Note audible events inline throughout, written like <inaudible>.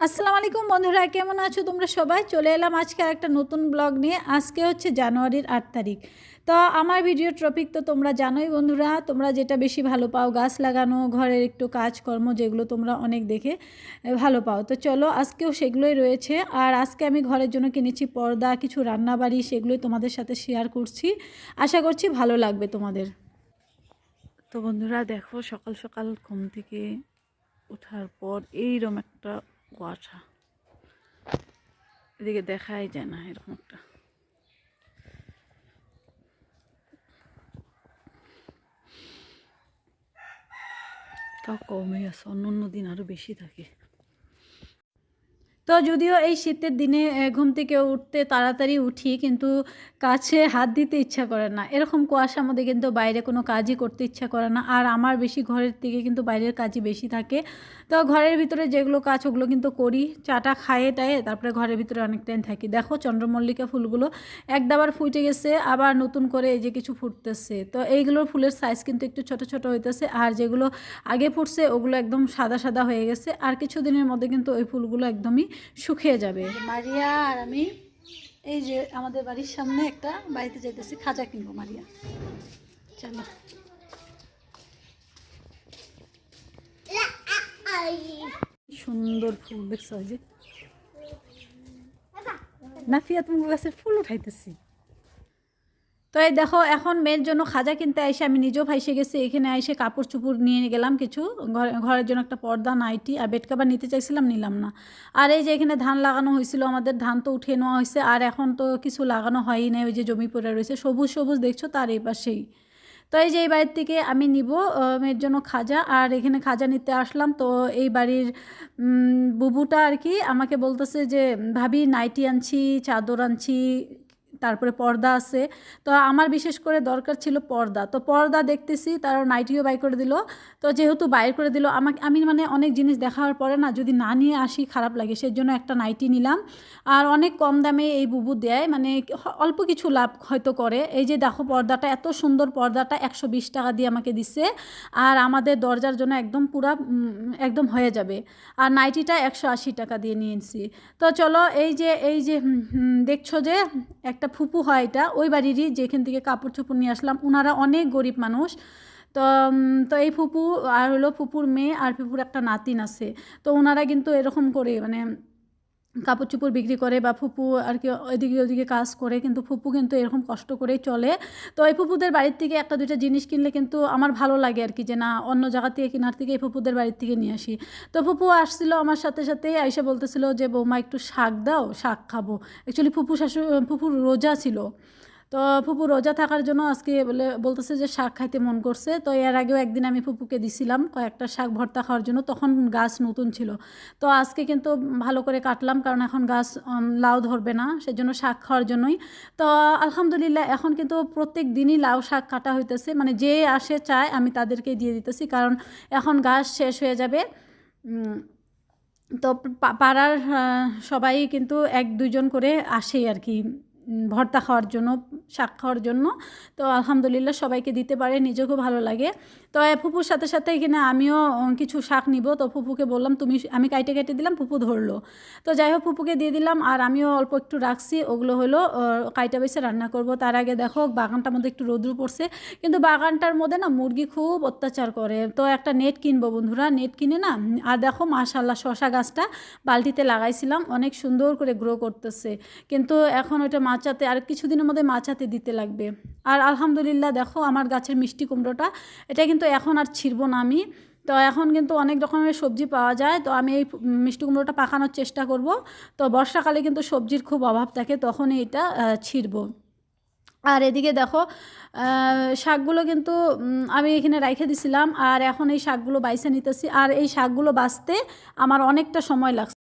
আসসালামু আলাইকুম বন্ধুরা, কেমন আছো তোমরা সবাই? চলে এলাম আজকে একটা নতুন ব্লগ নিয়ে। আজকে হচ্ছে জানুয়ারির আট তারিখ। তো আমার ভিডিও টপিক তো তোমরা জানোই বন্ধুরা, তোমরা যেটা বেশি ভালো পাও গাছ লাগানো, ঘরের একটু কাজকর্ম যেগুলো তোমরা অনেক দেখে ভালো পাও। তো চলো, আজকেও সেগুলোই রয়েছে। আর আজকে আমি ঘরের জন্য কিনেছি পর্দা, কিছু রান্নাবাড়ি, সেগুলোই তোমাদের সাথে শেয়ার করছি। আশা করছি ভালো লাগবে তোমাদের। তো বন্ধুরা, দেখো সকাল সকাল ঘুম থেকে ওঠার পর এইরকম একটা কুয়াশা। এদিকে দেখাই যায় না এরকম একটা। তাও কমই আছে, অন্য অন্য দিন আরও বেশি থাকে। তো যদিও এই শীতের দিনে ঘুম থেকে উঠতে তাড়াতাড়ি উঠি, কিন্তু কাছে হাত দিতে ইচ্ছা করে না। এরকম কুয়াশার মধ্যে কিন্তু বাইরে কোনো কাজই করতে ইচ্ছা করে না। আর আমার বেশি ঘরের থেকে কিন্তু বাইরের কাজই বেশি থাকে। তো ঘরের ভিতরে যেগুলো কাজ, ওগুলো কিন্তু করি। চাটা খাইয়ে টায়ে তারপরে ঘরের ভিতরে অনেক টাইম থাকি। দেখো চন্দ্রমল্লিকা ফুলগুলো একদাবার ফুটে গেছে, আবার নতুন করে এই যে কিছু ফুটতেছে। তো এইগুলোর ফুলের সাইজ কিন্তু একটু ছোট ছোট হইতেছে। আর যেগুলো আগে ফুটছে, ওগুলো একদম সাদা সাদা হয়ে গেছে। আর কিছুদিনের মধ্যে কিন্তু ওই ফুলগুলো একদমই শুকিয়ে যাবে। মারিয়া আর আমি এই যে আমাদের বাড়ির সামনে একটা বাড়িতে যাইতেছি খাজা কিনবো মারিয়া। চলো। সুন্দর ফুল দেখছ যে। নাফিয়া তুমি গাছের ফুল উঠাইতেছি। তো এই দেখো, এখন মেয়ের জন্য খাজা কিনতে এসে আমি নিজেও ফাইসে গেছি। এখানে এসে কাপড় চুপড় নিয়ে গেলাম কিছু। ঘরে, ঘরের জন্য একটা পর্দা, নাইটি আর বেড কাভার নিতে চাইছিলাম, নিলাম না। আর এই যে এখানে ধান লাগানো হয়েছিল, আমাদের ধান তো উঠিয়ে নেওয়া হয়েছে। আর এখন তো কিছু লাগানো হয়ই না ওই যে জমি পড়ে রয়েছে। সবুজ সবুজ দেখছ, তার এই পাশেই। তো এই যে এই বাড়ির থেকে আমি নিব মেয়ের জন্য খাজা। আর এখানে খাজা নিতে আসলাম। তো এই বাড়ির বুবুটা আর কি আমাকে বলতেছে যে, ভাবি, নাইটি আনছি, চাদর আনছি তারপরে পর্দা আছে। তো আমার বিশেষ করে দরকার ছিল পর্দা। তো পর্দা দেখতেছি তার নাইটিও বাই করে দিল। তো যেহেতু বাইর করে দিল, আমাকে, আমি মানে অনেক জিনিস দেখার পরে না, যদি না নিয়ে আসি খারাপ লাগে, সেজন্য একটা নাইটি নিলাম। আর অনেক কম দামে এই বুবু দেয় মানে অল্প কিছু লাভ হয়তো করে। এই যে দেখো পর্দাটা, এত সুন্দর পর্দাটা, একশো বিশ টাকা দিয়ে আমাকে দিচ্ছে আর আমাদের দরজার জন্য একদম পুরা একদম হয়ে যাবে। আর নাইটিটা একশো আশি টাকা দিয়ে নিয়েছি। তো চলো, এই যে এই যে দেখছ যে, একটা ফুপু হয় এটা, ওই বাড়িরই যেখান থেকে কাপড় চোপড় নিয়ে আসলাম। ওনারা অনেক গরিব মানুষ। তো তো এই ফুপু আর হলো ফুপুর মেয়ে আর ফুপুর একটা নাতিন আছে। তো ওনারা কিন্তু এরকম করে মানে কাপড় চোপড় বিক্রি করে বা ফুপু আর কি ওইদিকে ওইদিকে কাজ করে, কিন্তু ফুপু কিন্তু এরকম কষ্ট করেই চলে। তো এই ফুপুদের বাড়ির থেকে একটা, দুইটা জিনিস কিনলে কিন্তু আমার ভালো লাগে আর কি যে, না, অন্য জায়গা থেকে কেনার থেকে এই ফুপুদের বাড়ির থেকে নিয়ে আসি। তো ফুপু আসছিল আমার সাথে সাথে, আইসা বলতেছিল যে, বৌমা, একটু শাক দাও, শাক খাব। অ্যাকচুয়ালি ফুপু শাশু, ফুপুর রোজা ছিল। তো ফুপু রোজা থাকার জন্য আজকে বলে, বলতেছে যে শাক খাইতে মন করছে। তো এর আগেও একদিন আমি ফুপুকে দিছিলাম কয়েকটা শাক ভর্তা খাওয়ার জন্য, তখন গাছ নতুন ছিল। তো আজকে কিন্তু ভালো করে কাটলাম, কারণ এখন গাছ লাউ ধরবে না, সেজন্য শাক খাওয়ার জন্যই। তো আলহামদুলিল্লাহ, এখন কিন্তু প্রত্যেক দিনই লাউ শাক কাটা হইতেছে। মানে যে আসে চায়, আমি তাদেরকে দিয়ে দিতেছি, কারণ এখন গাছ শেষ হয়ে যাবে। তো পাড়ার সবাই কিন্তু এক দুজন করে আসেই আর কি। ভর্তা খাওয়ার জন্য শাক খাওয়ার জন্য। তো আলহামদুলিল্লাহ সবাইকে দিতে পারে নিজেকেও ভালো লাগে। তো ফুপুর সাথে সাথে এখানে আমিও কিছু শাক নিব। তো ফুপুকে বললাম, তুমি আমি কাইটে কেটে দিলাম, ফুপু ধরলো। তো যাই হোক, ফুপুকে দিয়ে দিলাম। আর আমিও অল্প একটু রাখছি। ওগুলো হলো কাইটা বেছে রান্না করব। তার আগে দেখো, বাগানটার মধ্যে একটু রোদ্রু পড়ছে। কিন্তু বাগানটার মধ্যে না মুরগি খুব অত্যাচার করে। তো একটা নেট কিনবো বন্ধুরা। নেট কিনে না, আর দেখো মাশাল্লাহ শশা গাছটা বালতিতে লাগাইছিলাম। অনেক সুন্দর করে গ্রো করতেছে। কিন্তু এখন ওইটা মাচাতে, আর কিছুদিনের মধ্যে মাচাতে দিতে লাগবে। আর আলহামদুলিল্লাহ, দেখো, আমার গাছের মিষ্টি কুমড়োটা, এটা কিন্তু এখন আর ছিড়বো না আমি। তো এখন কিন্তু অনেক রকমের সবজি পাওয়া যায়। তো আমি এই মিষ্টি কুমড়োটা পাকানোর চেষ্টা করব। তো বর্ষাকালে কিন্তু সবজির খুব অভাব থাকে, তখনই এটা ছিড়বো। আর এদিকে দেখো শাকগুলো কিন্তু আমি এখানে রাইখে দিছিলাম। আর এখন এই শাকগুলো বাইছে নিতেছি। আর এই শাকগুলো বাছতে আমার অনেকটা সময় লাগছে।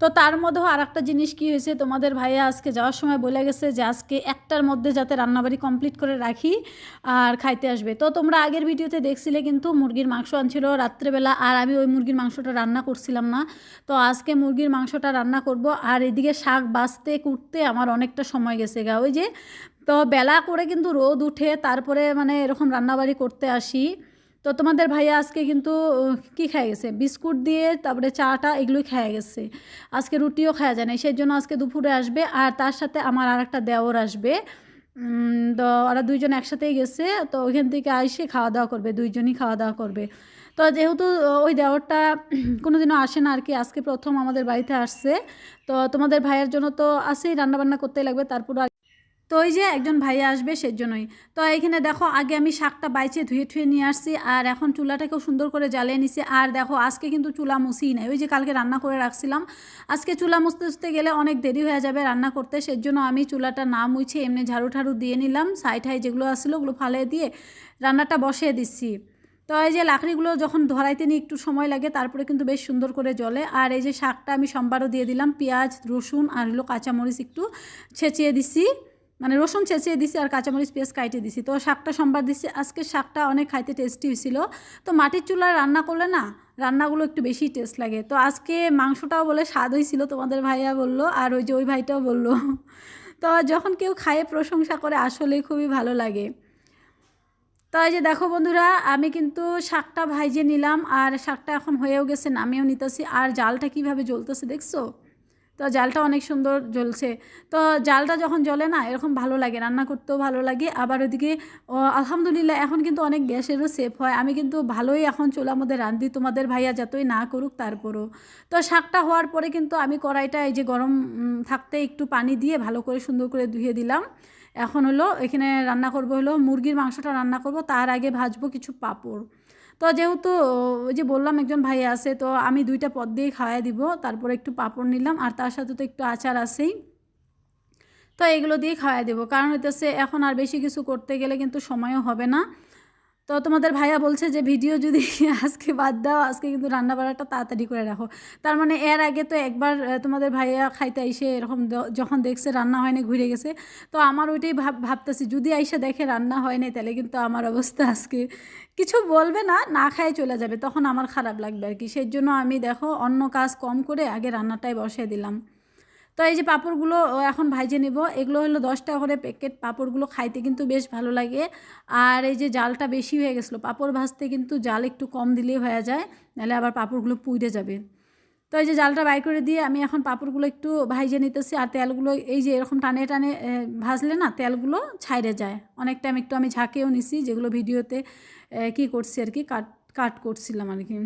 তো তার মধ্যেও আর একটা জিনিস কী হয়েছে? তোমাদের ভাইয়া আজকে যাওয়ার সময় বলে গেছে যে আজকে একটার মধ্যে যাতে রান্নাবাড়ি কমপ্লিট করে রাখি আর খাইতে আসবে। তো তোমরা আগের ভিডিওতে দেখছিলে কিন্তু মুরগির মাংস আনছিল রাত্রেবেলা আর আমি ওই মুরগির মাংসটা রান্না করছিলাম না। তো আজকে মুরগির মাংসটা রান্না করব আর এদিকে শাক বাছতে কুটতে আমার অনেকটা সময় গেছে গা। ওই যে তো বেলা করে কিন্তু রোদ উঠে তারপরে মানে এরকম রান্নাবাড়ি করতে আসি। তো তোমাদের ভাইয়া আজকে কিন্তু কি খেয়ে গেছে? বিস্কুট দিয়ে তারপরে চাটা এগুলোই খেয়ে গেছে। আজকে রুটিও খাওয়া যায় না সেই জন্য আজকে দুপুরে আসবে আর তার সাথে আমার আর একটা দেওর আসবে। তো ওরা দুইজন একসাথেই গেছে, তো ওইখান থেকে আসে খাওয়া দাওয়া করবে, দুইজনই খাওয়া দাওয়া করবে। তো যেহেতু ওই দেওরটা <clears throat> কোনোদিনও আসে না আর কি, আজকে প্রথম আমাদের বাড়িতে আসছে। তো তোমাদের ভাইয়ের জন্য তো আসেই রান্নাবান্না করতেই লাগবে তারপর তো ওই যে একজন ভাইয়া আসবে সেই জন্যই তো এখানে দেখো, আগে আমি শাকটা বাইচে ধুয়ে ধুয়ে নিয়ে আসছি, আর এখন চুলাটাকেও সুন্দর করে জ্বালিয়ে নিছি। আর দেখো, আজকে কিন্তু চুলা মুছিই নাই। ওই যে কালকে রান্না করে রাখছিলাম। আজকে চুলা মুছতে মুছতে গেলে অনেক দেরি হয়ে যাবে রান্না করতে। সেই জন্য আমি চুলাটা না মুছে এমনি ঝাড়ু ঠাড়ু দিয়ে নিলাম। সাইড হাই যেগুলো আসছিল ওগুলো ফালে দিয়ে রান্নাটা বসিয়ে দিচ্ছি। তো এই যে লাকড়িগুলো যখন ধরাইতে নিয়ে একটু সময় লাগে, তারপরে কিন্তু বেশ সুন্দর করে জ্বলে। আর এই যে শাকটা আমি সোমবারও দিয়ে দিলাম। পেঁয়াজ, রসুন আর হলো কাঁচামরিচ একটু ছেঁচিয়ে দিছি। মানে রসুন ছেঁচিয়ে দিছি আর কাঁচামরিচ, পেঁয়াজ কাইটে দিছি। তো শাকটা সোমবার দিছি। আজকে শাকটা অনেক খাইতে টেস্টি হয়েছিল তো মাটির চুলায় রান্না করলে না, রান্নাগুলো একটু বেশি টেস্ট লাগে। তো আজকে মাংসটাও বলে স্বাদ হয়েছিল তোমাদের ভাইয়া বলল আর ওই যে ওই ভাইটাও বলল। তো যখন কেউ খায়ে প্রশংসা করে আসলেই খুবই ভালো লাগে। তো এই যে দেখো বন্ধুরা, আমি কিন্তু শাকটা ভাইজে নিলাম আর শাকটা এখন হয়েও গেছে, নামিয়েও নিতেছি। আর জালটা কীভাবে জ্বলতেছে দেখছ? তো জালটা অনেক সুন্দর জ্বলছে। তো জালটা যখন জ্বলে না, এরকম ভালো লাগে, রান্না করতেও ভালো লাগে। আবার ওদিকে আলহামদুলিল্লাহ এখন কিন্তু অনেক গ্যাসেরও সেফ হয়। আমি কিন্তু ভালোই এখন চুলার মধ্যে রান্ধি তোমাদের ভাইয়া যতই না করুক তারপরও। তো শাকটা হওয়ার পরে কিন্তু আমি কড়াইটা এই যে গরম থাকতে একটু পানি দিয়ে ভালো করে সুন্দর করে ধুয়ে দিলাম। এখন হলো, এখানে রান্না করব হলো মুরগির মাংসটা রান্না করব। তার আগে ভাজবো কিছু পাঁপড়। তো যেহেতু, ওই যে বললাম একজন ভাই আছে, তো আমি দুইটা পদ দিয়ে খাওয়াই দিব, তারপর একটু পাঁপড় নিলাম, আর তার সাথে তো একটু আচার আছেই। তো এগুলো দিয়ে খাওয়াই দেবো, কারণ হইতেছে এখন আর বেশি কিছু করতে গেলে কিন্তু সময়ও হবে না। তো তোমাদের ভাইয়া বলছে যে, ভিডিও যদি <laughs> আজকে বাদ দাও, আজকে কিন্তু রান্না বাড়াটা তাড়াতাড়ি করে রাখো। তার মানে এর আগে তো একবার তোমাদের ভাইয়া খাইতে আইসে এরকম যখন দেখছে রান্না হয়নি, ঘুরে গেছে। তো আমার ওইটাই ভাব, ভাবতেছি, যদি আইসে দেখে রান্না হয় নাই, তাহলে কিন্তু আমার অবস্থা আজকে <laughs> কিছু বলবে না না খায় চলে যাবে। তখন আমার খারাপ লাগবে আর কি। সেই জন্য আমি দেখো, অন্য কাজ কম করে আগে রান্নাটাই বসিয়ে দিলাম। তো এই যে পাঁপড়গুলো এখন ভাইজে নেব। এগুলো হলো দশ টাকা করে প্যাকেট পাঁপড়গুলো খাইতে কিন্তু বেশ ভালো লাগে। আর এই যে জালটা বেশি হয়ে গেছিল, পাঁপড় ভাজতে কিন্তু জাল একটু কম দিলেই হয়ে যায়, নাহলে আবার পাঁপড়গুলো পুড়ে যাবে। তো এই যে জালটা বাই করে দিয়ে আমি এখন পাঁপড়গুলো একটু ভাইজে নিতেছি, আর তেলগুলো এই যে এরকম টানে টানে ভাজলে না তেলগুলো ছাইড়ে যায়। অনেক টাইম একটু আমি ঝাঁকেও নিছি, যেগুলো ভিডিওতে কি করছি আর কি, কাট কাট করছিলাম আর কি।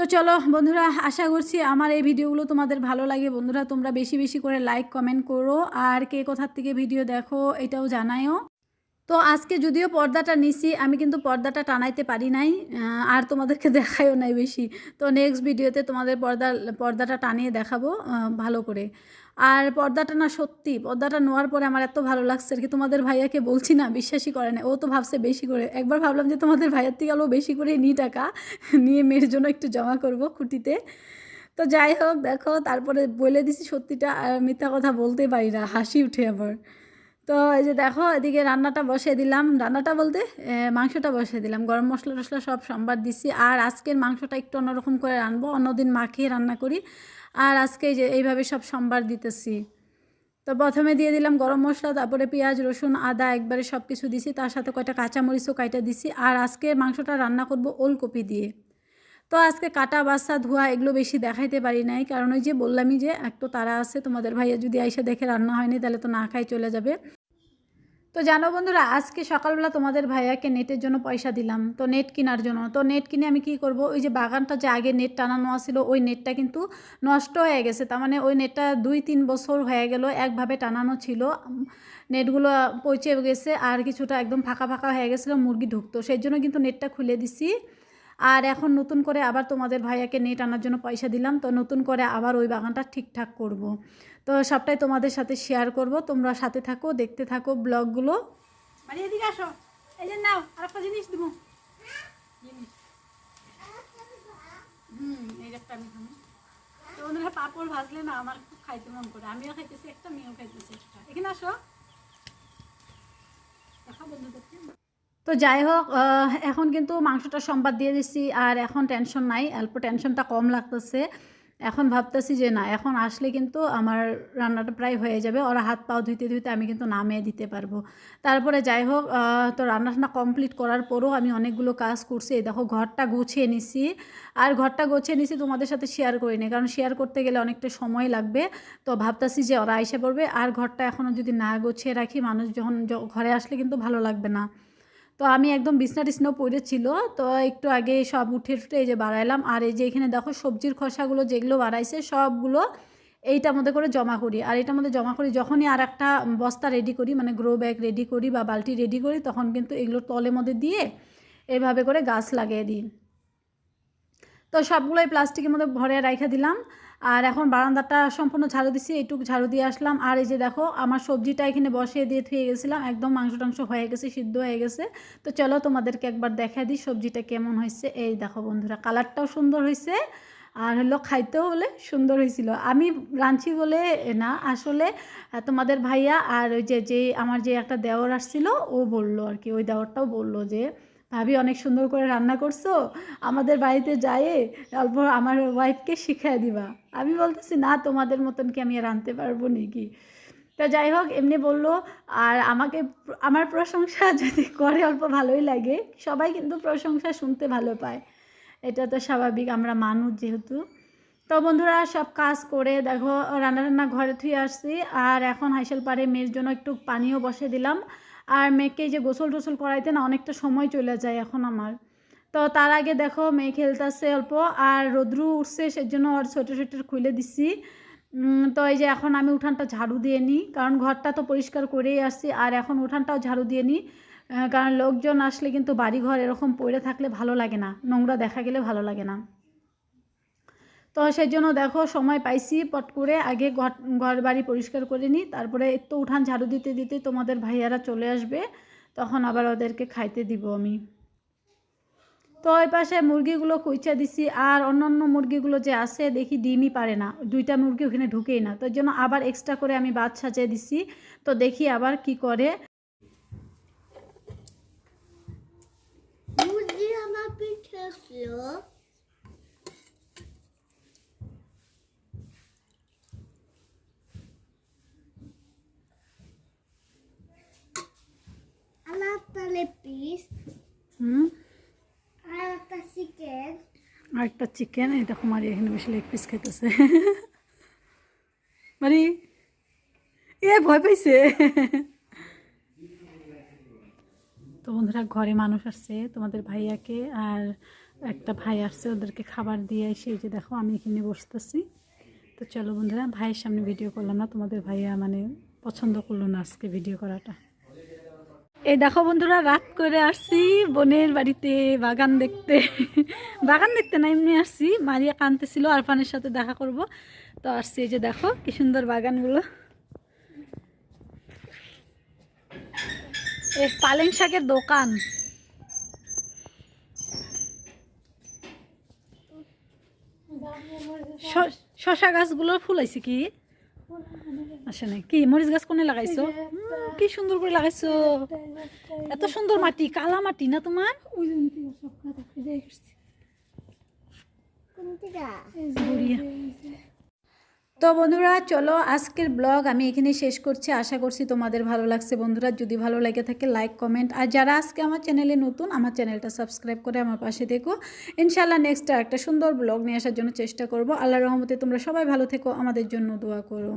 তো চলো বন্ধুরা, আশা করছি আমার এই ভিডিওগুলো তোমাদের ভালো লাগে। বন্ধুরা, তোমরা বেশি বেশি করে লাইক কমেন্ট করো। আর কে কোথার থেকে ভিডিও দেখো, এটাও জানায়ও। তো আজকে যদিও পর্দাটা নিছি, আমি কিন্তু পর্দাটা টানাইতে পারি নাই আর তোমাদেরকে <laughs> দেখাইও নাই বেশি। তো নেক্সট ভিডিওতে তোমাদের পর্দা পর্দাটা টানিয়ে দেখাবো ভালো করে। আর পর্দাটা না সত্যি, পর্দাটা নেওয়ার পরে আমার এত ভালো লাগছে আর কি। তোমাদের ভাইয়াকে বলছি না, বিশ্বাসই করে না। ও তো ভাবছে বেশি করে। একবার ভাবলাম যে তোমাদের ভাইয়ার থেকে আলো বেশি করে নিই টাকা, নিয়ে মেয়ের জন্য একটু জমা করব খুঁটিতে। তো যাই হোক, দেখো, তারপরে বলে দিছি সত্যিটা, আর মিথ্যা কথা বলতে পারি না, হাসি উঠে আবার। তো এই যে দেখো, এদিকে রান্নাটা বসিয়ে দিলাম। রান্নাটা বলতে মাংসটা বসিয়ে দিলাম। গরম মশলা টশলা সব সম্বার দিছি। আর আজকের মাংসটা একটু অন্যরকম করে রানবো। অন্যদিন মাখিয়ে রান্না করি। আর আজকে যে এইভাবে সব সম্বার দিতেছি। তো প্রথমে দিয়ে দিলাম গরম মশলা, তারপরে পেঁয়াজ, রসুন, আদা, একবারে সব কিছু দিছি। তার সাথে কয়টা কাঁচামরিচও কয়টা দিছি। আর আজকে মাংসটা রান্না করব ওলকপি দিয়ে। তো আজকে কাটা বাসা ধোয়া এগুলো বেশি দেখাইতে পারি নাই। কারণ ওই যে বললামই যে একটু তারা আছে, তোমাদের ভাইয়া যদি আইসা দেখে রান্না হয়নি, তাহলে তো না খাই চলে যাবে। তো জানো বন্ধুরা, আজকে সকালবেলা তোমাদের ভাইয়াকে নেটের জন্য পয়সা দিলাম। তো নেট কেনার জন্য। তো নেট কিনে আমি কি করব? ওই যে বাগানটা যে আগে নেট টানানো ছিল ওই নেটটা কিন্তু নষ্ট হয়ে গেছে। তার মানে ওই নেটটা দুই তিন বছর হয়ে গেল একভাবে টানানো ছিল। নেটগুলো পচে গেছে আর কিছুটা একদম ফাঁকা ফাঁকা হয়ে গেছিল, মুরগি ঢুকতো। সেই জন্য কিন্তু নেটটা খুলে দিছি। আর এখন নতুন করে আবার তোমাদের ভাইয়াকে নেট আনার জন্য পয়সা দিলাম, তো নতুন করে আবার ওই বাগানটা ঠিকঠাক করব। তো সবটাই তোমাদের সাথে শেয়ার করব, তোমরা সাথে থাকো, দেখতে থাকো ব্লগগুলো। আসো। এই নাও আর একটা জিনিস দেবো। হুম, এই একটা ভাজলে না আমার খুব খাইতে মন করে। আমিও খাইতেছি, একটা মেয়েও খাইতেছি এখানে আসো। দেখা বন্ধুদেরকে। তো যাই হোক এখন কিন্তু মাংসটা সম্বাদ দিয়ে দিচ্ছি আর এখন টেনশন নাই, অল্প টেনশনটা কম লাগতেছে। এখন ভাবতেছি যে না, এখন আসলে কিন্তু আমার রান্নাটা প্রায় হয়ে যাবে, ওরা হাত পাও ধুইতে ধুইতে আমি কিন্তু নামিয়ে দিতে পারব। তারপরে যাই হোক তো রান্না টান্না কমপ্লিট করার পরও আমি অনেকগুলো কাজ করছি। এই দেখো, ঘরটা গুছিয়ে নিছি। আর ঘরটা গুছিয়ে নিছি তোমাদের সাথে শেয়ার করি নি কারণ শেয়ার করতে গেলে অনেকটা সময় লাগবে। তো ভাবতাছি যে ওরা এসে পড়বে, আর ঘরটা এখনও যদি না গুছিয়ে রাখি মানুষ যখন ঘরে আসলে কিন্তু ভালো লাগবে না। তো আমি একদম বিছনা টিছনা পড়েছিল তো একটু আগে সব উঠে ফুটে এই যে বাড়াইলাম, আর এই যে এখানে দেখো সবজির খসাগুলো যেগুলো বাড়াইছে সবগুলো এইটা মধ্যে করে জমা করি, আর এটা মধ্যে জমা করি যখনই আর একটা বস্তা রেডি করি মানে গ্রো ব্যাগ রেডি করি বা বালতি রেডি করি, তখন কিন্তু এগুলো তলের মধ্যে দিয়ে এভাবে করে গাছ লাগিয়ে দিই। তো সবগুলোই প্লাস্টিকের মধ্যে ভরে রাইখা দিলাম। আর এখন বারান্দাটা সম্পূর্ণ ঝাড়ু দিছি, এইটুকু ঝাড়ু দিয়ে আসলাম। আর এই যে দেখো, আমার সবজিটা এখানে বসিয়ে দিয়ে থুয়ে গেছিলাম, একদম মাংস টাংস হয়ে গেছে, সিদ্ধ হয়ে গেছে। তো চলো তোমাদেরকে একবার দেখা দিই সবজিটা কেমন হয়েছে। এই দেখো বন্ধুরা, কালারটাও সুন্দর হয়েছে, আর হলো খাইতেও বলে সুন্দর হয়েছিল। আমি রাঁধছি বলে না, আসলে তোমাদের ভাইয়া আর ওই যে যে আমার যে একটা দেওর আসছিল, ও বলল আর কি, ওই দেওরটাও বলল যে ভাবি অনেক সুন্দর করে রান্না করছ, আমাদের বাড়িতে যায়ে অল্প আমার ওয়াইফকে শিখিয়ে দিবা। আমি বলতেছি, না, তোমাদের মতন কি আমি আনতে পারব নাকি? তো যাই হোক, এমনি বলল, আর আমাকে আমার প্রশংসা <laughs> যদি করে, অল্প ভালোই লাগে। সবাই কিন্তু প্রশংসা শুনতে ভালো পায়। এটা তো স্বাভাবিক, আমরা মানুষ যেহেতু। তো বন্ধুরা, সব কাজ করে দেখো রান্না রান্না ঘরে থুয়ে আসছি। আর এখন হাইসেল পাড়ে মেয়ের জন্য একটু পানিও বসে দিলাম। আর মেয়েকে যে গোসল টোসল করাইতে না অনেকটা সময় চলে যায় এখন আমার। তো তার আগে দেখো মেয়ে খেলতেছে অল্প আর রোদ্রু উঠছে সেজন্য ওর সোয়েটার সোয়েটার খুলে দিছি। তো এই যে এখন আমি উঠানটা ঝাড়ু দিয়ে নিই কারণ ঘরটা তো পরিষ্কার করেই আসছি আর এখন উঠানটাও ঝাড়ু দিয়ে নিই কারণ লোকজন আসলে কিন্তু বাড়িঘর এরকম পড়ে থাকলে ভালো লাগে না, নোংরা দেখা গেলে ভালো লাগে না। তো সেই জন্য দেখো, সময় পাইছি পট করে। আগে ঘর ঘর বাড়ি পরিষ্কার করে নিই। তারপরে একটু উঠান ঝাড়ু দিতে দিতে তোমাদের ভাইয়ারা চলে আসবে। তখন আবার ওদেরকে খাইতে দিব আমি। তো ওই পাশে মুরগিগুলো কুইচা দিছি। আর অন্যান্য মুরগিগুলো যে আছে, দেখি ডিমই পারে না। দুইটা মুরগি ওখানে ঢুকেই না। তো জন্য আবার এক্সট্রা করে আমি বাদ সাজিয়ে দিছি। তো দেখি আবার কি করে। মুরগি আমার পিঠে ছিল আর একটা লেগ পিস হুম আর একটা চিকেন আর একটা চিকেন এই দেখো মারি এখানে বেশি লেগ পিস খাইতেছে। মারি, এ ভয় পাইছে। তো বন্ধুরা, ঘরে মানুষ আসছে, তোমাদের ভাইয়াকে আর একটা ভাই আসছে, ওদেরকে খাবার দিয়ে এসে এই যে দেখো আমি এখানে বসতেছি। তো চলো বন্ধুরা, ভাইয়ের সামনে ভিডিও করলাম না, তোমাদের ভাইয়া মানে পছন্দ করল না আজকে ভিডিও করাটা। এই দেখো বন্ধুরা, রাত করে আসছি বোনের বাড়িতে বাগান দেখতে। বাগান দেখতে না, এমনি আসছি। মারিয়া কানতেছিল আরফানের সাথে দেখা করব। তো আসছি, এই যে দেখো কি সুন্দর বাগানগুলো। এ, পালেং শাকের দোকান। শশা গাছগুলো ফুলাইছে কি? আসে নাই কি মরিচ গাছ কোনে লাগাইছো? কি সুন্দর করে লাগাইছো। এত সুন্দর মাটি কালা মাটি না তোমার? কোনটা বড়িয়া। তো বন্ধুরা, চলো আজকের ব্লগ আমি এখানে শেষ করছি। আশা করছি তোমাদের ভালো লাগছে বন্ধুরা। যদি ভালো লাগে থাকে লাইক কমেন্ট আর যারা আজকে আমার চ্যানেলে নতুন, আমার চ্যানেলটা সাবস্ক্রাইব করে আমার পাশে দেখো ইনশাল্লাহ নেক্সট আর একটা সুন্দর ব্লগ নিয়ে আসার জন্য চেষ্টা করব। আল্লাহ রহমতে তোমরা সবাই ভালো থেকো। আমাদের জন্য দোয়া করো।